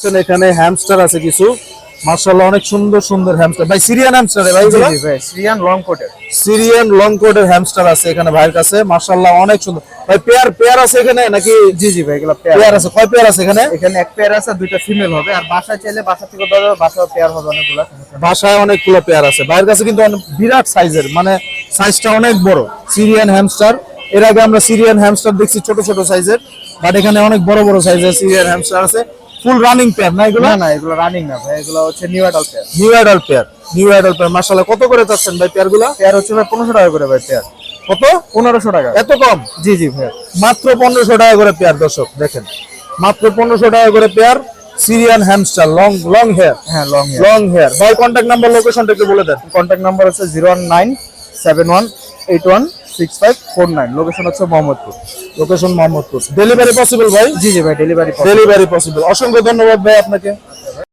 দেখছেন এখানে হ্যামস্টার আছে কিছু। মার্শাল্লাহ অনেক সুন্দর সুন্দর হ্যামস্টার ভাই সিরিয়ান হ্যামস্টার ভাই জি ভাই সিরিয়ান লং কোটের সিরিয়ান লং কোটের হ্যামস্টার আছে এখানে ভাইয়ের কাছে। মার্শাল্লাহ অনেক সুন্দর। ভাই পেয়ার পেয়ার আছে এখানে নাকি? জি জি ভাই এগুলো পেয়ার আছে কয় পেয়ার আছে এখানে? এখানে এক পেয়ার আছে দুইটা ফিমেল হবে। আর বাসায় চাইলে বাসা থেকে দেওয়া যাবে বাসায় পেয়ার হবে অনেকগুলো। বাসায় অনেকগুলো পেয়ার আছে। ভাইয়ের কাছে কিন্তু অনেক বিরাট সাইজের মানে সাইজটা অনেক বড়। সিরিয়ান হ্যামস্টার এর আগে আমরা সিরিয়ান হ্যামস্টার দেখছি ছোট ছোট সাইজের বাট এখানে অনেক বড় বড় সাইজের সিরিয়ান হ্যামস্টার আছে। ফুল রানিং পেয়ার না এগুলো? না এগুলো রানিং না ভাই এগুলো হচ্ছে new adult pair new adult pair new adult pair মাশাআল্লাহ কত করে চাচ্ছেন ভাই পেয়ার পেয়ারগুলো? পেয়ার হচ্ছে ভাই পনেরোশো টাকা করে ভাই পেয়ার। কত? পনেরোশো টাকা। এত কম? জি জি ভাই। মাত্র পনেরোশো টাকা করে পেয়ার দর্শক দেখেন। মাত্র পনেরোশো টাকা করে pair Syrian hamster long long hair হ্যাঁ লং লং হেয়ার ভাই কন্টাক্ট নাম্বার লোকেশনটা একটু বলে দেন। কন্ট্যাক্ট নাম্বার হচ্ছে 0197181 six five four nine location হচ্ছে Mohammadpur. Location Mohammadpur. Delivery possible ভাই? জি জি ভাই ডেলিভারি ডেলিভারি পসিবল অসংখ্য ধন্যবাদ ভাই আপনাকে।